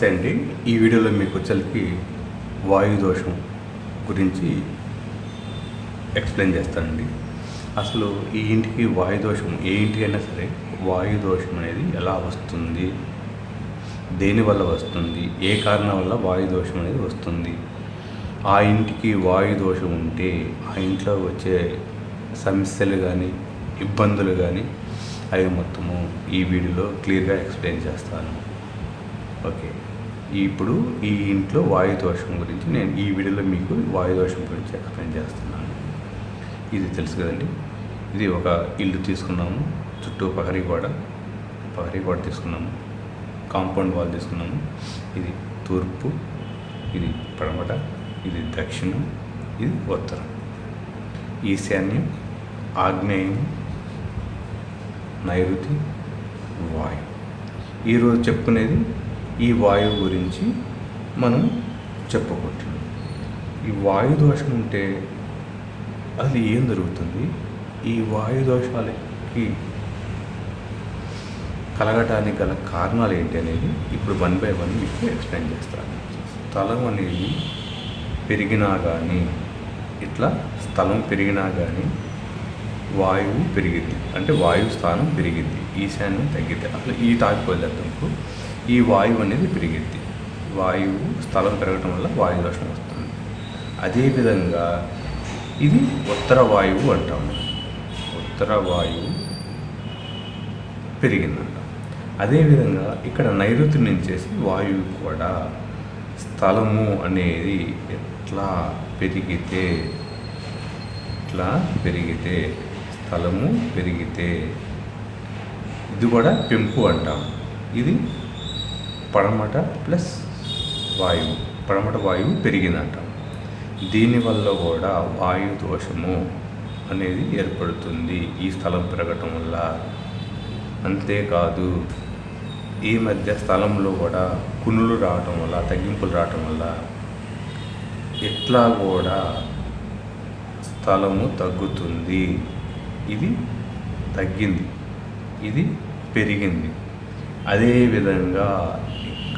నమస్తే అండి. ఈ వీడియోలో మీకు వచ్చరికి వాయు దోషం గురించి ఎక్స్ప్లెయిన్ చేస్తానండి. అసలు ఈ ఇంటికి వాయు దోషం ఏ ఇంటికి అయినా సరే వాయు దోషం అనేది ఎలా వస్తుంది? దేనివల్ల వస్తుంది? ఏ కారణం వల్ల వాయు దోషం అనేది వస్తుంది? ఆ ఇంటికి వాయు దోషం ఉంటే ఆ ఇంట్లో వచ్చే సమస్యలు కానీ ఇబ్బందులు కానీ అవి మొత్తము ఈ వీడియోలో క్లియర్గా ఎక్స్ప్లెయిన్ చేస్తాను. ఓకే. ఇప్పుడు ఈ ఇంట్లో వాయుదోషం గురించి నేను ఈ వీడియోలో మీకు వాయుదోషం గురించి ఎక్స్ప్లెయిన్ చేస్తున్నాను. ఇది తెలుసు కదండి. ఇది ఒక ఇల్లు తీసుకున్నాము. చుట్టూ పహరీ గోడ. పహరీ గోడ తీసుకున్నాము. కాంపౌండ్ వాల్ తీసుకున్నాము. ఇది తూర్పు ఇది పడమట ఇది దక్షిణం ఇది ఉత్తరం. ఈశాన్యం ఆగ్నేయం నైరుతి వాయు. ఈరోజు చెప్పుకునేది ఈ వాయువు గురించి మనం చెప్పుకుంటున్నాం ఈ వాయు దోషం ఉంటే అది ఏం జరుగుతుంది? ఈ వాయు దోషాలకి కలగటానికి గల కారణాలు ఏంటి అనేది ఇప్పుడు వన్ బై వన్ మీకు ఎక్స్ప్లెయిన్ చేస్తాను. స్థలం అనేది పెరిగినా కానీ ఇట్లా స్థలం పెరిగినా కానీ వాయువు పెరిగింది అంటే వాయువు స్థానం పెరిగింది ఈశాన్యం తగ్గింది అసలు ఈ టాపిక్ ఈ వాయువు అనేది పెరిగింది వాయువు స్థలం పెరగటం వల్ల వాయు దోషం వస్తుంది. అదేవిధంగా ఇది ఉత్తర వాయువు అంటాము ఉత్తర వాయువు పెరిగిందంట. అదేవిధంగా ఇక్కడ నైరుతి నుంచేసి వాయువు కూడా స్థలము అనేది ఎట్లా పెరిగితే ఇట్లా పెరిగితే స్థలము పెరిగితే ఇది కూడా పెంపు అంటాం. ఇది పడమట ప్లస్ వాయువు పడమట వాయువు పెరిగిందంట. దీనివల్ల కూడా వాయు దోషము అనేది ఏర్పడుతుంది ఈ స్థలం పెరగటం వల్ల. అంతేకాదు ఈ మధ్య స్థలంలో కూడా కునులు రావటం వల్ల తగ్గింపులు రావటం వల్ల ఇట్లా కూడా స్థలము తగ్గుతుంది. ఇది తగ్గింది. ఇది పెరిగింది. అదేవిధంగా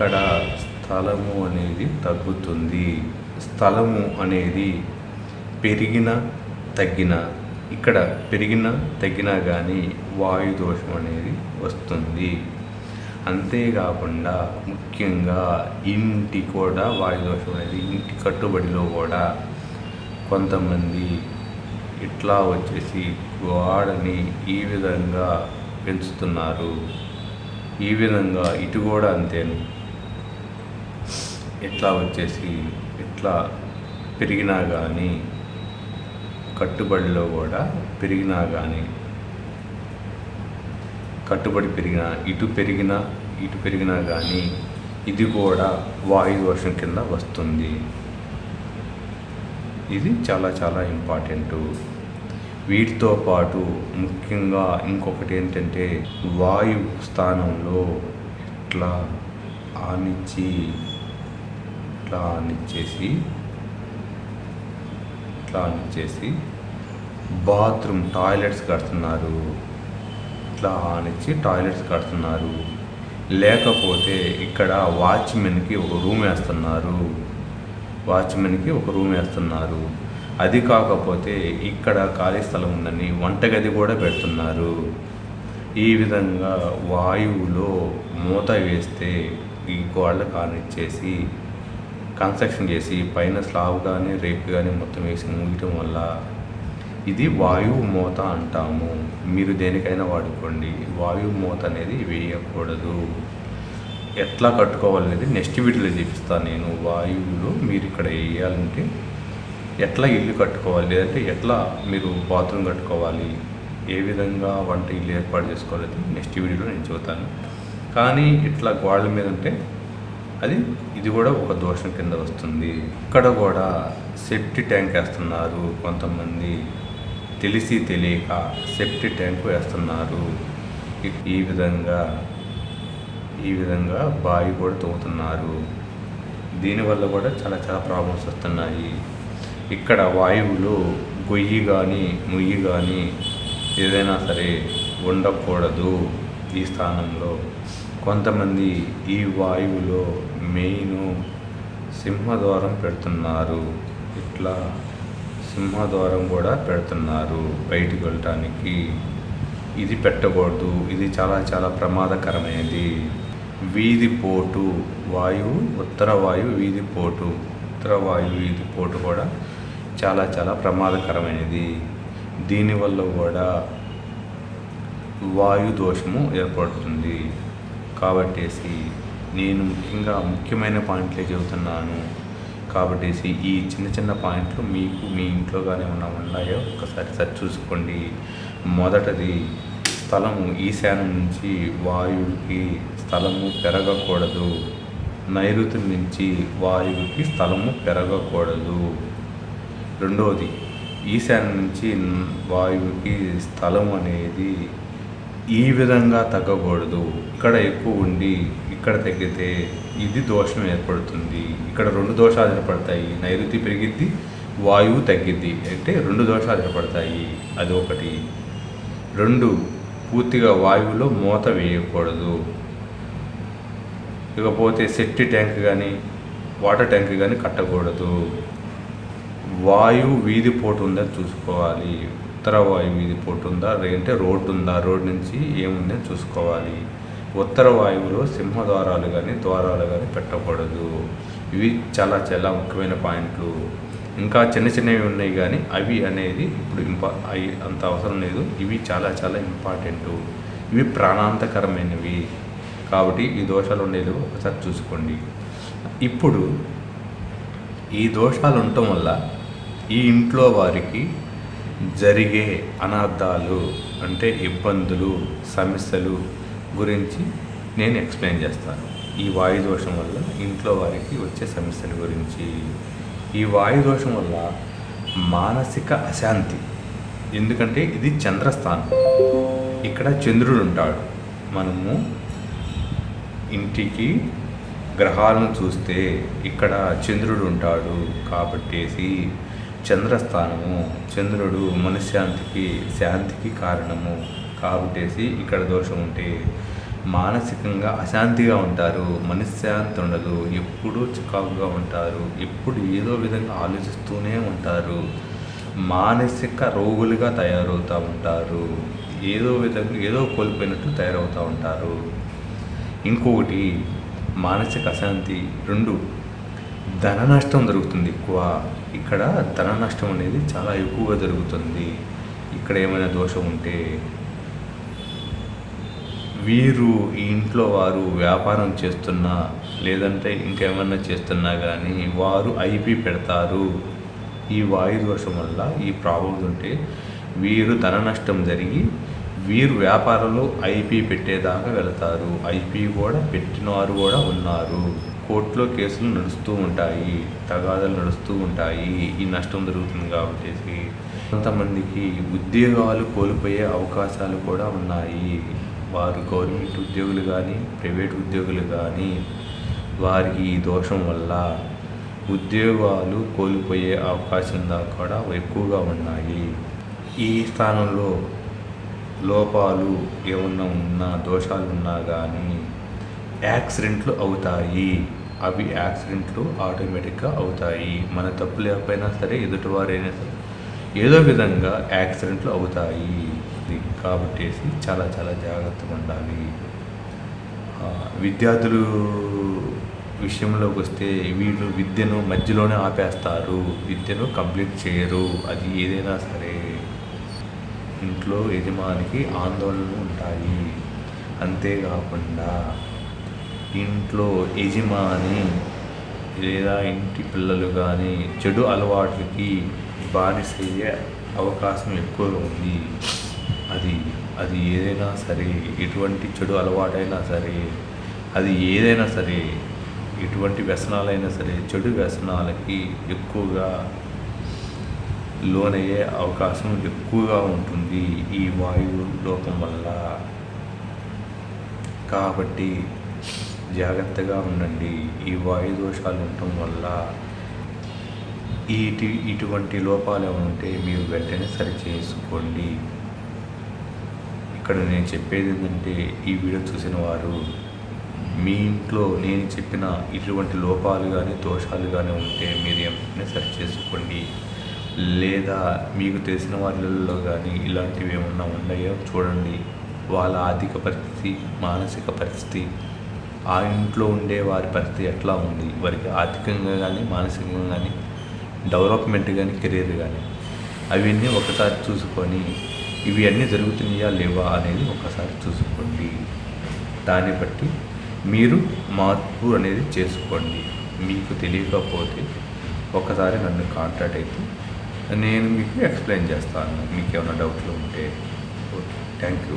ఇక్కడ స్థలము అనేది తగ్గుతుంది. స్థలము అనేది పెరిగిన తగ్గిన ఇక్కడ పెరిగిన తగ్గినా కానీ వాయు దోషం అనేది వస్తుంది. అంతేకాకుండా ముఖ్యంగా ఇంటి కూడా వాయు దోషం అనేది ఇంటి కట్టుబడిలో కూడా కొంతమంది ఇట్లా వచ్చేసి గోడని ఈ విధంగా పెంచుతున్నారు. ఈ విధంగా ఇటు కూడా అంతేను ఎట్లా వచ్చేసి ఎట్లా పెరిగినా కానీ కట్టుబడిలో కూడా పెరిగినా కానీ కట్టుబడి పెరిగినా ఇటు పెరిగినా ఇటు పెరిగినా కానీ ఇది కూడా వాయు దోషం కింద వస్తుంది. ఇది చాలా చాలా ఇంపార్టెంట్. వీటితో పాటు ముఖ్యంగా ఇంకొకటి ఏంటంటే వాయు స్థానంలో ఇట్లా ఆనిచ్చి ఇట్లా ఆనిచ్చేసి ఇట్లా ఆనిచ్చేసి బాత్రూమ్ టాయిలెట్స్ కడుతున్నారు. ఇట్లా ఆనిచ్చి టాయిలెట్స్ కడుతున్నారు. లేకపోతే ఇక్కడ వాచ్మెన్కి ఒక రూమ్ వేస్తున్నారు. వాచ్మెన్కి ఒక రూమ్ వేస్తున్నారు. అది కాకపోతే ఇక్కడ ఖాళీ స్థలం ఉందని వంటగది కూడా పెడుతున్నారు. ఈ విధంగా వాయువులో మూత వేస్తే ఈ గోళ్ళ కానిచ్చేసి కన్స్ట్రక్షన్ చేసి పైన స్లాబ్ కానీ రేపు కానీ మొత్తం వేసి మూయటం వల్ల ఇది వాయువు మూత అంటాము. మీరు దేనికైనా వాడుకోండి. వాయువు మూత అనేది వేయకూడదు. ఎట్లా కట్టుకోవాలనేది నెక్స్ట్ వీడియోలో చూపిస్తాను నేను. వాయువులో మీరు ఇక్కడ వేయాలంటే ఎట్లా ఇల్లు కట్టుకోవాలి? లేదంటే ఎట్లా మీరు బాత్రూమ్ కట్టుకోవాలి? ఏ విధంగా వంట ఇల్లు ఏర్పాటు చేసుకోవాలి నెక్స్ట్ వీడియోలో నేను చెబుతాను. కానీ ఇట్లా గోడల మీద ఉంటే అది ఇది కూడా ఒక దోషం కింద వస్తుంది. ఇక్కడ కూడా సెఫ్టీ ట్యాంక్ వేస్తున్నారు కొంతమంది. తెలిసి తెలియక సెఫ్టీ ట్యాంక్ వేస్తున్నారు. ఈ- విధంగా ఈ విధంగా బావి కూడా తవ్వుతున్నారు. దీనివల్ల కూడా చాలా చాలా ప్రాబ్లమ్స్ వస్తున్నాయి. ఇక్కడ వాయువులో గొయ్యి కానీ ముయ్యి కానీ ఏదైనా సరే ఉండకూడదు ఈ స్థానంలో. కొంతమంది ఈ వాయువులో మెయిన్ సింహద్వారం పెడుతున్నారు. ఇట్లా సింహద్వారం కూడా పెడుతున్నారు బయటికి వెళ్ళటానికి. ఇది పెట్టకూడదు. ఇది చాలా చాలా ప్రమాదకరమైనది. వీధి పోటు వాయువు ఉత్తర వాయువు వీధి పోటు. ఉత్తర వాయువు వీధి పోటు కూడా చాలా చాలా ప్రమాదకరమైనది. దీనివల్ల కూడా వాయు దోషము ఏర్పడుతుంది. కాబట్టేసి నేను ముఖ్యంగా ముఖ్యమైన పాయింట్లే చెబుతున్నాను. కాబట్టి ఈ చిన్న చిన్న పాయింట్లు మీకు మీ ఇంట్లో కానీ ఏమన్నా ఉన్నాయో? ఒకసారి సరి చూసుకోండి. మొదటది స్థలము ఈశాన్యం నుంచి వాయువుకి స్థలము పెరగకూడదు. నైరుతి నుంచి వాయువుకి స్థలము పెరగకూడదు. రెండవది ఈశాన్యం నుంచి వాయువుకి స్థలం అనేది ఈ విధంగా తగ్గకూడదు. ఇక్కడ ఎక్కువ ఉండి ఇక్కడ తగ్గితే ఇది దోషం ఏర్పడుతుంది. ఇక్కడ రెండు దోషాలు ఏర్పడతాయి. నైరుతి పెరిగిద్ది వాయువు తగ్గిద్ది. అంటే రెండు దోషాలు ఏర్పడతాయి. అది ఒకటి. రెండు పూర్తిగా వాయువులో మూత వేయకూడదు. ఇకపోతే సెట్టి ట్యాంక్ కానీ వాటర్ ట్యాంక్ కానీ కట్టకూడదు. వాయువు వీధి పోటు ఉందని చూసుకోవాలి. ఉత్తర వాయువు వీధి పోటు ఉందా లేదంటే రోడ్డు ఉందా? రోడ్ నుంచి ఏముందో చూసుకోవాలి. ఉత్తర వాయువులో సింహద్వారాలు కానీ ద్వారాలు కానీ పెట్టకూడదు. ఇవి చాలా చాలా ముఖ్యమైన పాయింట్లు. ఇంకా చిన్న చిన్నవి ఉన్నాయి కానీ అవి అనేది ఇప్పుడు ఇంపా అవి అంత అవసరం లేదు. ఇవి చాలా చాలా ఇంపార్టెంట్. ఇవి ప్రాణాంతకరమైనవి. కాబట్టి ఈ దోషాలు ఉండేది ఒకసారి చూసుకోండి. ఇప్పుడు ఈ దోషాలు ఉండటం వల్ల ఈ ఇంట్లో వారికి జరిగే అనర్థాలు అంటే ఇబ్బందులు సమస్యలు గురించి నేను ఎక్స్ప్లెయిన్ చేస్తాను. ఈ వాయు దోషం వల్ల ఇంట్లో వారికి వచ్చే సమస్యల గురించి. ఈ వాయు దోషం వల్ల మానసిక అశాంతి. ఎందుకంటే ఇది చంద్రస్థానం. ఇక్కడ చంద్రుడు ఉంటాడు. మనము ఇంటికి గ్రహాలను చూస్తే ఇక్కడ చంద్రుడు ఉంటాడు కాబట్టేసి చంద్రస్థానము చంద్రుడు మనశ్శాంతికి శాంతికి కారణము. కాబట్టేసి ఇక్కడ దోషం ఉంటే మానసికంగా అశాంతిగా ఉంటారు. మనశ్శాంతి ఉండదు ఎప్పుడూ చికాకుగా ఉంటారు. ఎప్పుడు ఏదో విధంగా ఆలోచిస్తూనే ఉంటారు. మానసిక రోగులుగా తయారవుతూ ఉంటారు. ఏదో విధంగా ఏదో కోల్పోయినట్టు తయారవుతూ ఉంటారు. ఇంకొకటి మానసిక అశాంతి. రెండు ధన నష్టం జరుగుతుంది ఎక్కువ. ఇక్కడ ధన నష్టం అనేది చాలా ఎక్కువగా జరుగుతుంది. ఇక్కడ ఏమైనా దోషం ఉంటే వీరు ఈ ఇంట్లో వారు వ్యాపారం చేస్తున్నా లేదంటే ఇంకేమన్నా చేస్తున్నా కానీ వారు ఐపీ పెడతారు. ఈ వాయు దోషం వల్ల ఈ ప్రాబ్లమ్స్ ఉంటే వీరు ధన నష్టం జరిగి వీరు వ్యాపారంలో ఐపీ పెట్టేదాకా వెళతారు. ఐపీ కూడా పెట్టిన వారు కూడా ఉన్నారు. కోర్టులో కేసులు నడుస్తూ ఉంటాయి తగాదాలు నడుస్తూ ఉంటాయి ఈ నష్టం జరుగుతుంది కాబట్టి. కొంతమందికి ఉద్యోగాలు కోల్పోయే అవకాశాలు కూడా ఉన్నాయి. వారు గవర్నమెంట్ ఉద్యోగులు కానీ ప్రైవేట్ ఉద్యోగులు కానీ వారికి ఈ దోషం వల్ల ఉద్యోగాలు కోల్పోయే అవకాశం కూడా ఎక్కువగా ఉన్నాయి. ఈ స్థానంలో లోపాలు ఏమన్నా ఉన్నా దోషాలు ఉన్నా కానీ యాక్సిడెంట్లు అవుతాయి. అవి యాక్సిడెంట్లు ఆటోమేటిక్గా అవుతాయి. మన తప్పు లేకపోయినా సరే ఎదుటివారైనా సరే ఏదో విధంగా యాక్సిడెంట్లు అవుతాయి. కాబట్టి చాలా చాలా జాగ్రత్తగా ఉండాలి. విద్యార్థులు విషయంలోకి వస్తే వీళ్ళు విద్యను మధ్యలోనే ఆపేస్తారు. విద్యను కంప్లీట్ చేయరు. అది ఏదైనా సరే. ఇంట్లో యజమానికి ఆందోళనలు ఉంటాయి. అంతేకాకుండా ఇంట్లో యజమాని లేదా ఇంటి పిల్లలు కానీ చెడు అలవాట్లకి బానిసయ్యే అవకాశం ఎక్కువగా ఉంది. అది అది ఏదైనా సరే ఎటువంటి చెడు అలవాటైనా సరే అది ఏదైనా సరే ఎటువంటి వ్యసనాలైనా సరే చెడు వ్యసనాలకి ఎక్కువగా లోనయ్యే అవకాశం ఎక్కువగా ఉంటుంది ఈ వాయువు లోపం వల్ల. కాబట్టి జాగ్రత్తగా ఉండండి. ఈ వాయు దోషాలు ఉండటం వల్ల ఇటు ఇటువంటి లోపాలు ఉంటే మీరు వెంటనే సరి చేసుకోండి. ఇక్కడ నేను చెప్పేది ఏంటంటే ఈ వీడియో చూసిన వారు మీ ఇంట్లో నేను చెప్పిన ఇటువంటి లోపాలు కానీ దోషాలు కానీ ఉంటే మీరు వెంటనే సరి చేసుకోండి. లేదా మీకు తెలిసిన వాళ్ళల్లో కానీ ఇలాంటివి ఏమన్నా ఉన్నాయో చూడండి. వాళ్ళ ఆర్థిక పరిస్థితి మానసిక పరిస్థితి ఆ ఇంట్లో ఉండే వారి పరిస్థితి ఎట్లా ఉంది? వారికి ఆర్థికంగా కానీ మానసికంగా కానీ డెవలప్మెంట్ కానీ కెరీర్ కానీ అవన్నీ ఒకసారి చూసుకొని ఇవి అన్నీ జరుగుతున్నాయా లేవా అనేది ఒకసారి చూసుకోండి. దాన్ని బట్టి మీరు మార్పు అనేది చేసుకోండి. మీకు తెలియకపోతే ఒకసారి నన్ను కాంటాక్ట్ అయితే నేను మీకు ఎక్స్ప్లెయిన్ చేస్తాను. మీకు ఏమైనా డౌట్లు ఉంటే. ఓకే. Thank you.